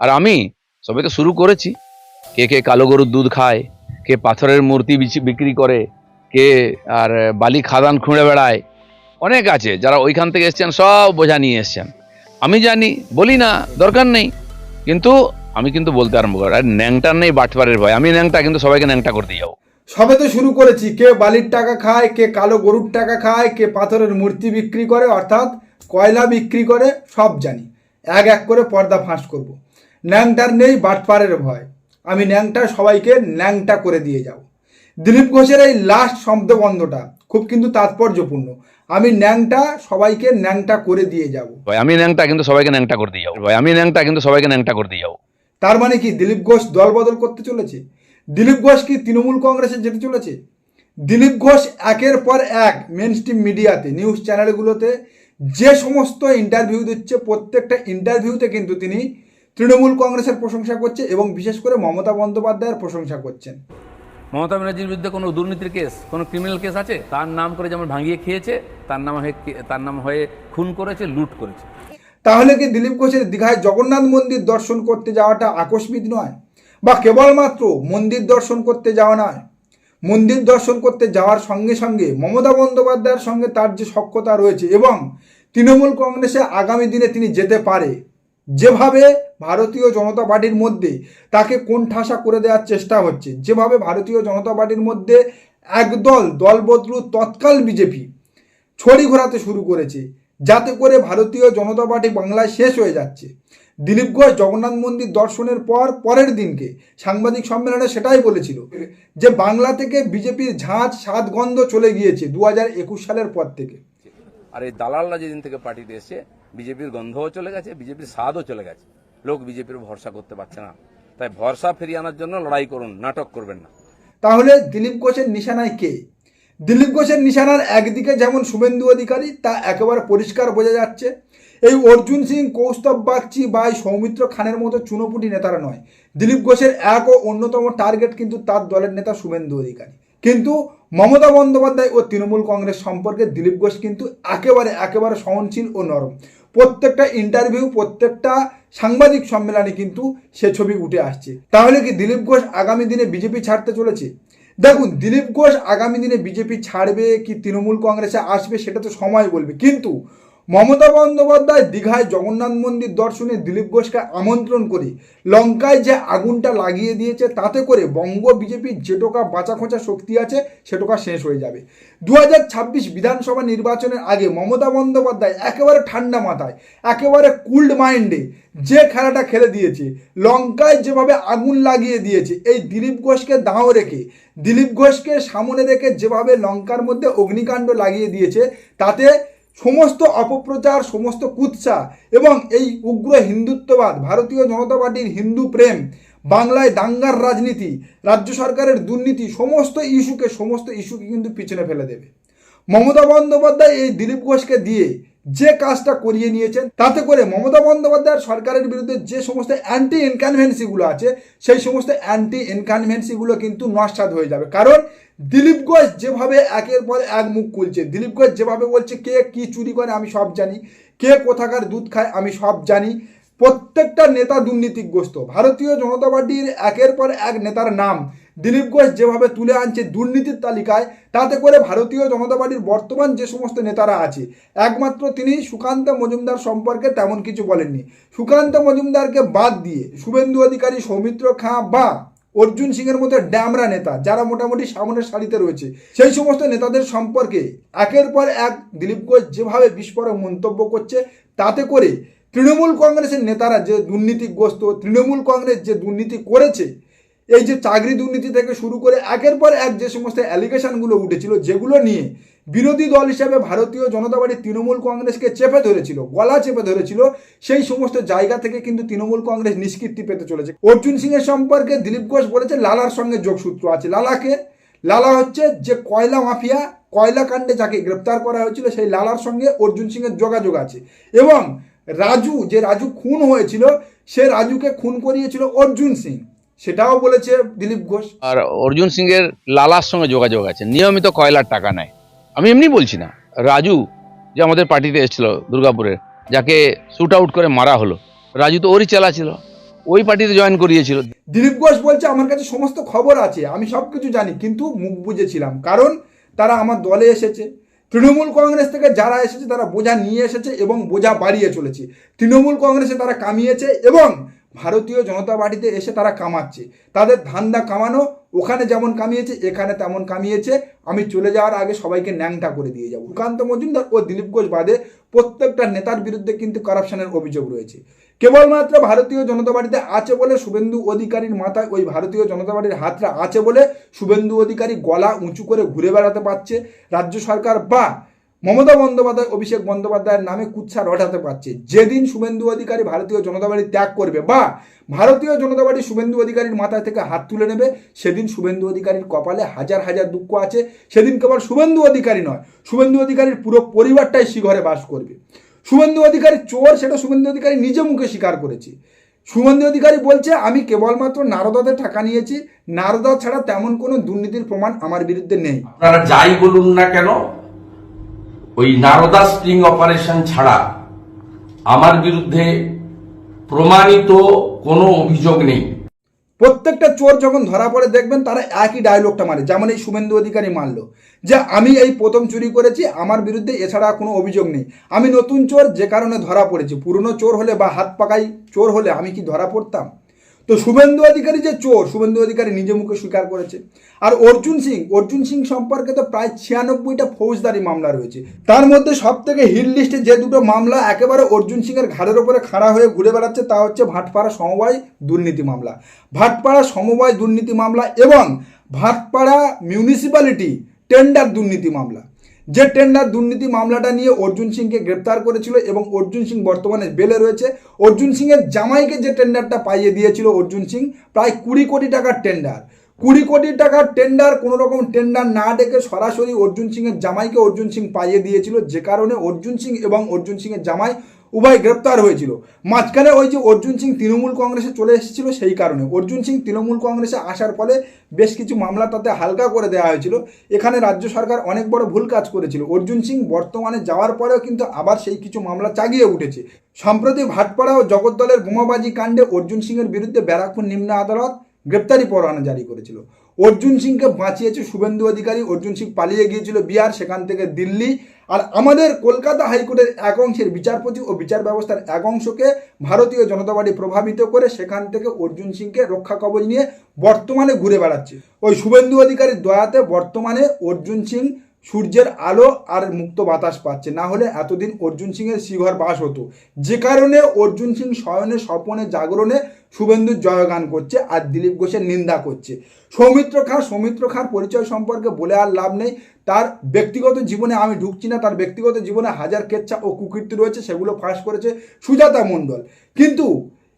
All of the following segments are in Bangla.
আর আমি সবে তো শুরু করেছি। কে কে কালো গরুর দুধ খায়, কে পাথরের মূর্তি বিক্রি করে, কে আর বালি খাদান খুঁড়ে বেড়ায়। অনেক আছে যারা ওইখান থেকে এসছেন, সব বোঝা নিয়ে এসছেন। আমি জানি, বলি না, দরকার নেই। কিন্তু আমি কিন্তু বলতে আরম্ভ করি, আর ন্যাংটার নেই বাটপারের ভয়। আমি ন্যাংটা, কিন্তু সবাইকে ন্যাংটা করতে যাব। সবে তো শুরু করেছি, কে বালির টাকা খায়, কে কালো গরুর টাকা খায়, কে পাথরের মূর্তি বিক্রি করে, অর্থাৎ কয়লা বিক্রি করে, সব জানি। এক এক করে পর্দা ফাঁস করব। ন্যাংটার নেই বাটপারের ভয়। আমি ন্যাংটা সবাইকে ন্যাংটা করে দিয়ে যাব। দিলীপ ঘোষের এই লাস্ট শব্দবন্ধটা খুব কিন্তু তাৎপর্যপূর্ণ। আমি ন্যাংটা সবাইকে ন্যাংটা করে দিয়ে যাব। ভয় আমি ন্যাংটা কিন্তু সবাইকে ন্যাংটা করে দিয়ে যাব। ভাই আমি ন্যাংটা কিন্তু সবাইকে ন্যাংটা করে দিয়ে যাব। তার মানে কি দিলীপ ঘোষ দল বদল করতে চলেছে? দিলীপ ঘোষ কি তৃণমূল কংগ্রেসে যেতে চলেছে? দিলীপ ঘোষ একের পর এক মেন স্ট্রিম মিডিয়াতে নিউজ চ্যানেলগুলোতে যে সমস্ত ইন্টারভিউ দিচ্ছে প্রত্যেকটা ইন্টারভিউতে কিন্তু তিনি তৃণমূল কংগ্রেসের প্রশংসা করছে এবং বিশেষ করে মমতা বন্দ্যোপাধ্যায়ের প্রশংসা করছেন। মমতা ব্যানার্জির বিরুদ্ধে কোনো দুর্নীতির কেস কোনো ক্রিমিনাল কেস আছে? তার নাম করে যেমন ভাঙিয়ে খেয়েছে তার নাম হয়ে তার নাম হয়ে খুন করেছে লুট করেছে। তাহলে কি দিলীপ ঘোষের দীঘায় জগন্নাথ মন্দির দর্শন করতে যাওয়াটা আকস্মিক নয়? বা কেবলমাত্র মন্দির দর্শন করতে যাওয়া নয়? মন্দির দর্শন করতে যাওয়ার সঙ্গে সঙ্গে মমতা বন্দ্যোপাধ্যায়ের সঙ্গে তার যে সক্ষতা রয়েছে এবং তৃণমূল কংগ্রেসে আগামী দিনে তিনি যেতে পারে। যেভাবে ভারতীয় জনতা পার্টির মধ্যে তাকে কোণঠাসা করে দেওয়ার চেষ্টা হচ্ছে, যেভাবে ভারতীয় জনতা পার্টির মধ্যে একদল দল বদলু তৎকাল বিজেপি ছড়ি ঘোরাতে শুরু করেছে, যাতে করে ভারতীয় জনতা পার্টি বাংলায় শেষ হয়ে যাচ্ছে। দিলীপ ঘোষ জগন্নাথ মন্দির দর্শনের পর পরের দিনকে সাংবাদিক সম্মেলনে সেটাই বলেছিল যে বাংলা থেকে বিজেপির ঝাঁঝ সাত গন্ধ চলে গিয়েছে দু সালের পর থেকে। আর এই দালালরা যেদিন থেকে পার্টিতে এসছে বিজেপির গন্ধও চলে গেছে, বিজেপির স্বাদও চলে গেছে। লোক বিজেপির ভরসা করতে পারছে না। তাই ভরসা ফিরিয়ে আনার জন্য লড়াই করুন, নাটক করবেন না। তাহলে দিলীপ ঘোষের নিশানায় কে? দিলীপ ঘোষের নিশানার একদিকে যেমন শুভেন্দু অধিকারী, তা একেবারে পরিষ্কার বোঝা যাচ্ছে। এই অর্জুন সিং, কৌস্তব বাগচি বা সৌমিত্র খানের মতো চুনোপুটি নেতারা নয়। দিলীপ ঘোষের এক ও অন্যতম টার্গেট কিন্তু তার দলের নেতা শুভেন্দু অধিকারী। কিন্তু মমতা বন্দ্যোপাধ্যায় ও তৃণমূল কংগ্রেস সম্পর্কে দিলীপ ঘোষ কিন্তু একেবারে একেবারে সহনশীল ও নরম। প্রত্যেকটা ইন্টারভিউ প্রত্যেকটা সাংবাদিক সম্মেলনে কিন্তু সে ছবি উঠে আসছে। তাহলে কি দিলীপ ঘোষ আগামী দিনে বিজেপি ছাড়তে চলেছে? দেখুন, দিলীপ ঘোষ আগামী দিনে বিজেপি ছাড়বে কি তৃণমূল কংগ্রেসে আসবে সেটা তো সময় বলবে। কিন্তু মমতা বন্দ্যোপাধ্যায় দীঘায় জগন্নাথ মন্দির দর্শনে দিলীপ ঘোষকে আমন্ত্রণ করে। লঙ্কায় যে আগুনটা লাগিয়ে দিয়েছে, তাতে করে বঙ্গ বিজেপির যেটোকা বাঁচা খোঁচা শক্তি আছে সেটোকা শেষ হয়ে যাবে। দু হাজার ছাব্বিশ বিধানসভা নির্বাচনের আগে মমতা বন্দ্যোপাধ্যায় একেবারে ঠান্ডা মাথায়, একেবারে কুল্ড মাইন্ডে যে খেলাটা খেলে দিয়েছে, লঙ্কায় যেভাবে আগুন লাগিয়ে দিয়েছে, এই দিলীপ ঘোষকে দাঁও রেখে, দিলীপ ঘোষকে সামনে রেখে যেভাবে লঙ্কার মধ্যে অগ্নিকাণ্ড লাগিয়ে দিয়েছে, তাতে সমস্ত অপপ্রচার, সমস্ত কুৎসা এবং এই উগ্র হিন্দুত্ববাদ, ভারতীয় জনতা পার্টির হিন্দু প্রেম, বাংলায় দাঙ্গার রাজনীতি, রাজ্য সরকারের দুর্নীতি, সমস্ত ইস্যুকে সমস্ত ইস্যুকে কিন্তু পিছনে ফেলে দেবে। মমতা বন্দ্যোপাধ্যায় এই দিলীপ ঘোষকে দিয়ে যে কাজটা করিয়ে নিয়েছেন, তাতে করে মমতা বন্দ্যোপাধ্যায়ের সরকারের বিরুদ্ধে যে সমস্ত অ্যান্টি ইনকনভেন্সিগুলো আছে, সেই সমস্ত অ্যান্টি ইনকনভেন্সিগুলো কিন্তু নস্বাত হয়ে যাবে। কারণ দিলীপ ঘোষ যেভাবে একের পর এক মুখ খুলছে, দিলীপ ঘোষ যেভাবে বলছে, কে কি চুরি করে আমি সব জানি, কে কোথাকার দুধ খায় আমি সব জানি। প্রত্যেকটা নেতা দুর্নীতিগ্রস্ত। ভারতীয় জনতা পার্টির একের পর এক নেতার নাম দিলীপ ঘোষ যেভাবে তুলে আনছে দুর্নীতির তালিকায়, তাতে করে ভারতীয় জনতা পার্টির বর্তমান যে সমস্ত নেতারা আছে, একমাত্র তিনি সুকান্ত মজুমদার সম্পর্কে তেমন কিছু বলেননি। সুকান্ত মজুমদারকে বাদ দিয়ে শুভেন্দু অধিকারী, সৌমিত্র খাঁ বা অর্জুন সিংয়ের মতো ড্যামরা নেতা, যারা মোটামুটি সামনের সারিতে রয়েছে। সেই সমস্ত নেতাদের সম্পর্কে একের পর এক দিলীপ ঘোষ যেভাবে বিস্ফোরক মন্তব্য করছে, তাতে করে তৃণমূল কংগ্রেসের নেতারা যে দুর্নীতিগ্রস্ত, তৃণমূল কংগ্রেস যে দুর্নীতি করেছে এই যে চাকরি দুর্নীতি থেকে শুরু করে একের পর এক যে সমস্ত অ্যালিগেশনগুলো উঠেছিল যেগুলো নিয়ে বিরোধী দল হিসেবে ভারতীয় জনতা পার্টি তৃণমূল কংগ্রেসকে চেপে ধরেছিল, গলা চেপে ধরেছিল, সেই সমস্ত জায়গা থেকে কিন্তু তৃণমূল কংগ্রেস নিষ্কৃতি পেতে চলেছে। অর্জুন সিংয়ের সম্পর্কে দিলীপ ঘোষ বলেছে, লালার সঙ্গে যোগসূত্র আছে। লালাকে, লালা হচ্ছে যে কয়লা মাফিয়া, কয়লা কাণ্ডে যাকে গ্রেপ্তার করা হয়েছিল, সেই লালার সঙ্গে অর্জুন সিংয়ের যোগাযোগ আছে। এবং রাজু, যে রাজু খুন হয়েছিল, সে রাজুকে খুন করিয়েছিল অর্জুন সিং। সেটাও বলেছে দিলীপ ঘোষ। আর অর্জুন সিং এর লালার সঙ্গে যোগাযোগ আছে নিয়মিত কয়লার টাকা নেয়। আমি এমনি বলছি না রাজু যে আমাদের পার্টিতে এসেছিল দুর্গাপুরের যাকে শুট আউট করে মারা হলো রাজু তো ওরই চেলা ছিল ওই পার্টিতে জয়েন করিয়েছিল। দিলীপ ঘোষ বলছে আমার কাছে সমস্ত খবর আছে আমি সব কিছু জানি কিন্তু মুখ বুঝেছিলাম কারণ তারা আমার দলে এসেছে। তৃণমূল কংগ্রেস থেকে যারা এসেছে তারা বোঝা নিয়ে এসেছে এবং বোঝা বাড়িয়ে চলেছে। তৃণমূল কংগ্রেসে তারা কামিয়েছে এবং ভারতীয় জনতা পার্টিতে এসে তারা কামাচ্ছে। তাদের ধান্দা কামানো, ওখানে যেমন কামিয়েছে, এখানে তেমন কামিয়েছে। আমি চলে যাওয়ার আগে সবাইকে ন্যাংটা করে দিয়ে যাব। সুকান্ত মজুমদার ও দিলীপ ঘোষ বাদে প্রত্যেকটা নেতার বিরুদ্ধে কিন্তু কারাপশনের অভিযোগ রয়েছে। কেবলমাত্র ভারতীয় জনতা পার্টিতে আছে বলে শুভেন্দু অধিকারীর মাথায় ওই ভারতীয় জনতা পার্টির হাতটা আছে বলে শুভেন্দু অধিকারী গলা উঁচু করে ঘুরে বেড়াতে পারছে। রাজ্য সরকার বা মমতা বন্দ্যোপাধ্যায়, অভিষেক বন্দ্যোপাধ্যায়ের নামে কুচ্ছা রটাতে পারছে। যেদিন শুভেন্দু অধিকারী ভারতীয় জনতা পার্টি ত্যাগ করবে বা ভারতীয় জনতা পার্টি শুভেন্দু অধিকারীর মাথায় থেকে হাত তুলে নেবে, সেদিন শুভেন্দু অধিকারীর কপালে হাজার হাজার দুঃখ আছে। সেদিন কেবল শুভেন্দু অধিকারী নয়, শুভেন্দু অধিকারীর পুরো পরিবারটাই শিঘরে বাস করবে। শুভেন্দু অধিকারী চোর, সেটা শুভেন্দু অধিকারী নিজে মুখে স্বীকার করেছে। শুভেন্দু অধিকারী বলছে, আমি কেবলমাত্র নারদাদের টাকা নিয়েছি, নারদা ছাড়া তেমন কোনো দুর্নীতির প্রমাণ আমার বিরুদ্ধে নেই। আপনারা যাই বলুন না কেন ওই নারদা স্প্রিং অপারেশন ছাড়া আমার বিরুদ্ধে প্রমাণিত কোনো অভিযোগ নেই। প্রত্যেকটা চোর যখন ধরা পড়ে দেখবেন তারা একই ডায়লগটা মারে, যেমন এই শুভেন্দু অধিকারী মারলো। যে আমি এই প্রথম চুরি করেছি, আমার বিরুদ্ধে এছাড়া কোনো অভিযোগ নেই। আমি নতুন চোর, যে কারণে ধরা পড়েছি। পুরনো চোর হলে বা হাত পাকাই চোর হলে আমি কি ধরা পড়তাম? তো শুভেন্দু অধিকারী যে চোর, শুভেন্দু অধিকারী নিজে মুখে স্বীকার করেছে। আর অর্জুন সিং অর্জুন সিং সম্পর্কে তো প্রায় ছিয়ানব্বইটা ফৌজদারি মামলা রয়েছে। তার মধ্যে সব থেকে হিট লিস্টে যে দুটো মামলা একেবারে অর্জুন সিংয়ের ঘাড়ের ওপরে খাড়া হয়ে ঘুরে বেড়াচ্ছে, তা হচ্ছে ভাটপাড়া সমবায় দুর্নীতি মামলা। ভাটপাড়া সমবায় দুর্নীতি মামলা এবং ভাটপাড়া মিউনিসিপ্যালিটি টেন্ডার দুর্নীতি মামলা। যে টেন্ডার দুর্নীতি মামলাটা নিয়ে অর্জুন সিংকে গ্রেপ্তার করেছিল এবং অর্জুন সিং বর্তমানে বেলে রয়েছে, অর্জুন সিংয়ের জামাইকে যে টেন্ডারটা পাইয়ে দিয়েছিল অর্জুন সিং, প্রায় কুড়ি কোটি টাকার টেন্ডার। কুড়ি কোটি টাকার টেন্ডার, কোনো রকম টেন্ডার না ডেকে সরাসরি অর্জুন সিংয়ের জামাইকে অর্জুন সিং পাইয়ে দিয়েছিল, যে কারণে অর্জুন সিং এবং অর্জুন সিংয়ের জামাই উভয় গ্রেপ্তার হয়েছিল। মাঝখানে ওই যে অর্জুন সিং তৃণমূল কংগ্রেসে চলে এসেছিল সেই কারণে। অর্জুন সিং তৃণমূল কংগ্রেসে আসার ফলে বেশ কিছু মামলা তাতে হালকা করে দেওয়া হয়েছিল। এখানে রাজ্য সরকার অনেক বড় ভুল কাজ করেছিল। অর্জুন সিং বর্তমানে যাওয়ার পরেও কিন্তু আবার সেই কিছু মামলা চাগিয়ে উঠেছে। সম্প্রতি ভাটপাড়া ও জগদ্দলের বোমাবাজি কাণ্ডে অর্জুন সিংয়ের বিরুদ্ধে ব্যারাকপুর নিম্ন আদালত গ্রেপ্তারি পরোয়ানা জারি করেছিল। অর্জুন সিংকে বাঁচিয়েছে শুভেন্দু অধিকারী। অর্জুন সিং পালিয়ে গিয়েছিল বিহার, সেখান থেকে দিল্লি। আর আমাদের কলকাতা হাইকোর্টের এক অংশের বিচারপতি ও বিচার ব্যবস্থার এক অংশকে ভারতীয় জনতা পার্টি প্রভাবিত করে সেখান থেকে অর্জুন সিংকে রক্ষা কবচ নিয়ে বর্তমানে ঘুরে বেড়াচ্ছে। ওই শুভেন্দু অধিকারীর দয়াতে বর্তমানে অর্জুন সিং সূর্যের আলো আর মুক্ত বাতাস পাচ্ছে। না হলে এতদিন অর্জুন সিংয়ের শিঘর বাস হতো। যে কারণে অর্জুন সিং শয়নে স্বপনে জাগরণে শুভেন্দুর জয়গান করছে আর দিলীপ ঘোষের নিন্দা করছে। সৌমিত্র খাঁ সৌমিত্র খাঁর পরিচয় সম্পর্কে বলে আর লাভ নেই। তার ব্যক্তিগত জীবনে আমি ঢুকছি না, তার ব্যক্তিগত জীবনে হাজার কেচ্ছা ও কুকীর্তি রয়েছে, সেগুলো ফাঁস করেছে সুজাতা মণ্ডল। কিন্তু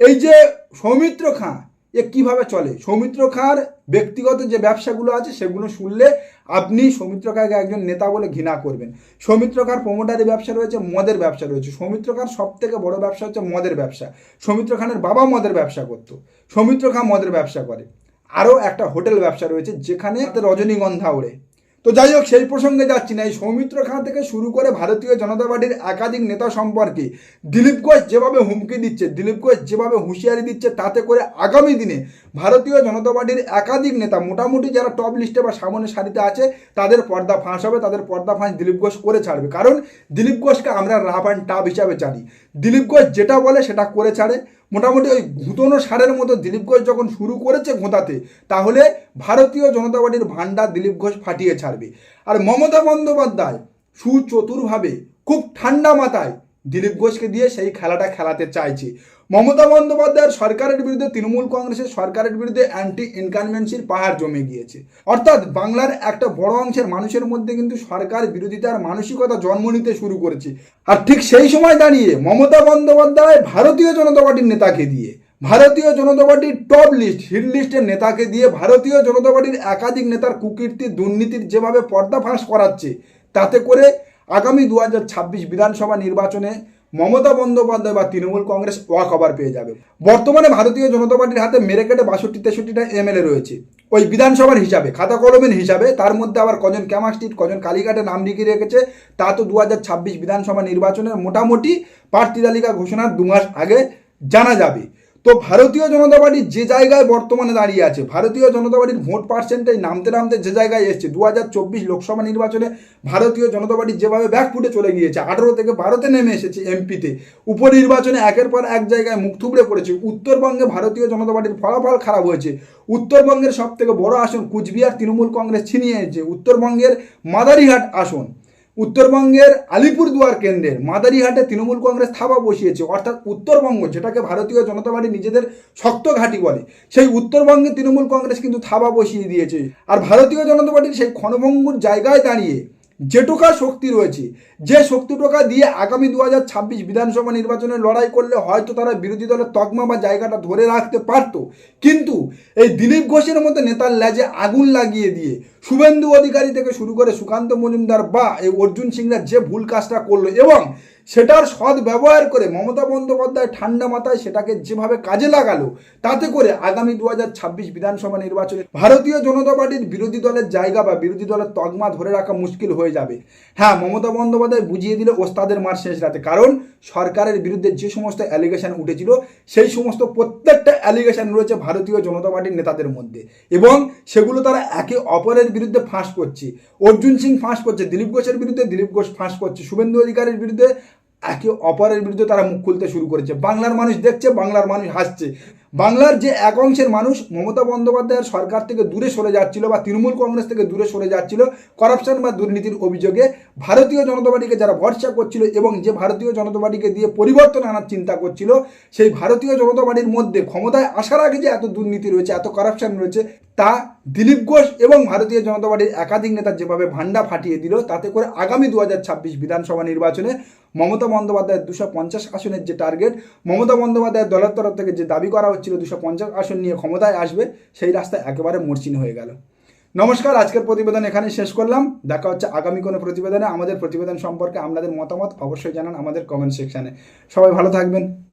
এই যে সৌমিত্র খাঁ, এ কীভাবে চলে? সৌমিত্র খাঁর ব্যক্তিগত যে ব্যবসাগুলো আছে, সেগুলো শুনলে আপনি সৌমিত্রকারকে একজন নেতা বলে ঘৃণা করবেন। সৌমিত্রকার প্রমোটারি ব্যবসা রয়েছে, মদের ব্যবসা রয়েছে। সৌমিত্রকার সব থেকে বড় ব্যবসা হচ্ছে মদের ব্যবসা। সৌমিত্র খানের বাবা মদের ব্যবসা করতো। সৌমিত্র খান মদের ব্যবসা করে। আরও একটা হোটেল ব্যবসা রয়েছে, যেখানে রজনীগন্ধা ওড়ে। তো যাই হোক, সেই প্রসঙ্গে যাচ্ছি না। এই সৌমিত্র খাঁ থেকে শুরু করে ভারতীয় জনতা পার্টির একাধিক নেতা সম্পর্কে দিলীপ ঘোষ যেভাবে হুমকি দিচ্ছে, দিলীপ ঘোষ যেভাবে হুঁশিয়ারি দিচ্ছে, তাতে করে আগামী দিনে ভারতীয় জনতা পার্টির একাধিক নেতা, মোটামুটি যারা টপ লিস্টে বা সামনে সারিতে আছে, তাদের পর্দা ফাঁস হবে, তাদের পর্দা ফাঁস দিলীপ ঘোষ করে ছাড়বে। কারণ দিলীপ ঘোষকে আমরা রাফ অ্যান্ড টাপ হিসাবে জানি। দিলীপ ঘোষ যেটা বলে সেটা করে ছাড়ে। মোটামুটি ওই ঘুতনো সারের মতো দিলীপ ঘোষ যখন শুরু করেছে ঘোঁতাতে, তাহলে ভারতীয় জনতা পার্টির ভাণ্ডার দিলীপ ঘোষ ফাটিয়ে ছাড়বে। আর মমতা বন্দ্যোপাধ্যায় সুচতুরভাবে খুব ঠান্ডা মাথায় দিলীপ ঘোষকে দিয়ে সেই খেলাটা খেলাতে চাইছে। মমতা বন্দ্যোপাধ্যায়ের সরকারের বিরুদ্ধে তৃণমূল কংগ্রেসের সরকারের বিরুদ্ধে অ্যান্টি ইনকানভেন্সির পাহাড় জমে গিয়েছে। অর্থাৎ বাংলার একটা বড় অংশের মানুষের মধ্যে কিন্তু সরকার বিরোধিতার মানসিকতা জন্ম নিতে শুরু করেছে। আর ঠিক সেই সময় দাঁড়িয়ে মমতা বন্দ্যোপাধ্যায় ভারতীয় জনতা পার্টির নেতাকে দিয়ে, ভারতীয় জনতা পার্টির টপ লিস্ট হিট লিস্টের নেতাকে দিয়ে ভারতীয় জনতা পার্টির একাধিক নেতার কুকীর্তি, দুর্নীতির যেভাবে পর্দাফাঁস করাচ্ছে, তাতে করে আগামী দু হাজার ছাব্বিশ বিধানসভা নির্বাচনে মমতা বন্দ্যোপাধ্যায় বা তৃণমূল কংগ্রেস ওয়াকওভার পেয়ে যাবে। বর্তমানে ভারতীয় জনতা পার্টির হাতে মেরে কেটে বাষট্টি তেষট্টিটা এমএলএ রয়েছে। ওই বিধানসভার হিসাবে খাতা কলমের হিসাবে, তার মধ্যে আবার কজন ক্যামাস্ট্রিট কজন কালীঘাটে নাম লিখিয়ে রেখেছে, তা তো দু হাজার ছাব্বিশ বিধানসভা নির্বাচনের মোটামুটি প্রার্থী তালিকা ঘোষণার দু মাস আগে জানা যাবে। তো ভারতীয় জনতা পার্টি যে জায়গায় বর্তমানে দাঁড়িয়ে আছে, ভারতীয় জনতা পার্টির ভোট পার্সেন্টেজ নামতে নামতে যে জায়গায় এসছে দু হাজার চব্বিশ লোকসভা নির্বাচনে ভারতীয় জনতা পার্টি যেভাবে ব্যাক ফুটে চলে গিয়েছে, আঠারো থেকে ভারতে নেমে এসেছে এমপিতে উপনির্বাচনে একের পর এক জায়গায় মুখ থুবড়ে পড়েছে, উত্তরবঙ্গে ভারতীয় জনতা পার্টির ফলাফল খারাপ হয়েছে, উত্তরবঙ্গের সব থেকে বড় আসন কুচবিহার তৃণমূল কংগ্রেস ছিনিয়ে এনেছে, উত্তরবঙ্গের মাদারিহাট আসন উত্তরবঙ্গের আলিপুরদুয়ার কেন্দ্রের মাদারিহাটে তৃণমূল কংগ্রেস থাবা বসিয়েছে, অর্থাৎ উত্তরবঙ্গ, যেটাকে ভারতীয় জনতা পার্টি নিজেদের শক্ত ঘাঁটি বলে, সেই উত্তরবঙ্গে তৃণমূল কংগ্রেস কিন্তু থাবা বসিয়ে দিয়েছে। আর ভারতীয় জনতা পার্টির সেই ক্ষণভঙ্গুর জায়গায় দাঁড়িয়ে যেটুকা শক্তি রয়েছে, যে শক্তিটুকা দিয়ে আগামী দু হাজার ছাব্বিশ বিধানসভা নির্বাচনে লড়াই করলে হয়তো তারা বিরোধী দলের তকমা বা জায়গাটা ধরে রাখতে পারত। কিন্তু এই দিলীপ ঘোষের মতো নেতার লেজে আগুন লাগিয়ে দিয়ে শুভেন্দু অধিকারী থেকে শুরু করে সুকান্ত মজুমদার বা এই অর্জুন সিংরা যে ভুল কাজটা করল এবং সেটার সৎ ব্যবহার করে মমতা বন্দ্যোপাধ্যায় ঠান্ডা মাথায় সেটাকে যেভাবে কাজে লাগালো, তাতে করে আগামী দু হাজার ছাব্বিশ বিধানসভা নির্বাচনে ভারতীয় জনতা পার্টির বিরোধী দলের জায়গা বা বিরোধী দলের তকমা ধরে রাখা মুশকিল হয়ে যাবে। হ্যাঁ মমতা বন্দ্যোপাধ্যায় বুঝিয়ে দিল ওস্তাদের মার শেষ রাতে, কারণ সরকারের বিরুদ্ধে যে সমস্ত অ্যালিগেশন উঠেছিল, সেই সমস্ত প্রত্যেকটা অ্যালিগেশন রয়েছে ভারতীয় জনতা পার্টির নেতাদের মধ্যে। এবং সেগুলো তারা একে অপরের বিরুদ্ধে ফাঁস করছে। অর্জুন সিং ফাঁস করছে, দিলীপ ঘোষের বিরুদ্ধে দিলীপ ঘোষ ফাঁস করছে, শুভেন্দু অধিকারীর বিরুদ্ধে একে অপরের বিরুদ্ধে তারা মুখ খুলতে শুরু করেছে। বাংলার মানুষ দেখছে, বাংলার মানুষ হাসছে। বাংলার যে এক অংশের মানুষ মমতা বন্দ্যোপাধ্যায়ের সরকার থেকে দূরে সরে যাচ্ছিল বা তৃণমূল কংগ্রেস থেকে দূরে সরে যাচ্ছিল করাপশন বা দুর্নীতির অভিযোগে, ভারতীয় জনতা পার্টিকে যারা ভরসা করছিল এবং যে ভারতীয় জনতা পার্টিকে দিয়ে পরিবর্তন আনার চিন্তা করছিল, সেই ভারতীয় জনতা পার্টির মধ্যে ক্ষমতায় আসার আগে যে এত দুর্নীতি রয়েছে, এত করাপশন রয়েছে তা দিলীপ ঘোষ এবং ভারতীয় জনতা পার্টির একাধিক নেতা যেভাবে ভান্ডা ফাটিয়ে দিল, তাতে করে আগামী দু হাজার ছাব্বিশ বিধানসভা নির্বাচনে মমতা বন্দ্যোপাধ্যায়ের দুশো পঞ্চাশ আসনের যে টার্গেট, মমতা বন্দ্যোপাধ্যায়ের দলের তরফ থেকে যে দাবি করা হচ্ছিল দুশো পঞ্চাশ আসন নিয়ে ক্ষমতায় আসবে, সেই রাস্তা একেবারে মরচিন হয়ে গেল। নমস্কার, আজকের প্রতিবেদন এখানে শেষ করলাম। দেখা হচ্ছে আগামী কোনো প্রতিবেদনে। আমাদের প্রতিবেদন সম্পর্কে আপনাদের মতামত অবশ্যই জানান আমাদের কমেন্ট সেকশানে সবাই ভালো থাকবেন।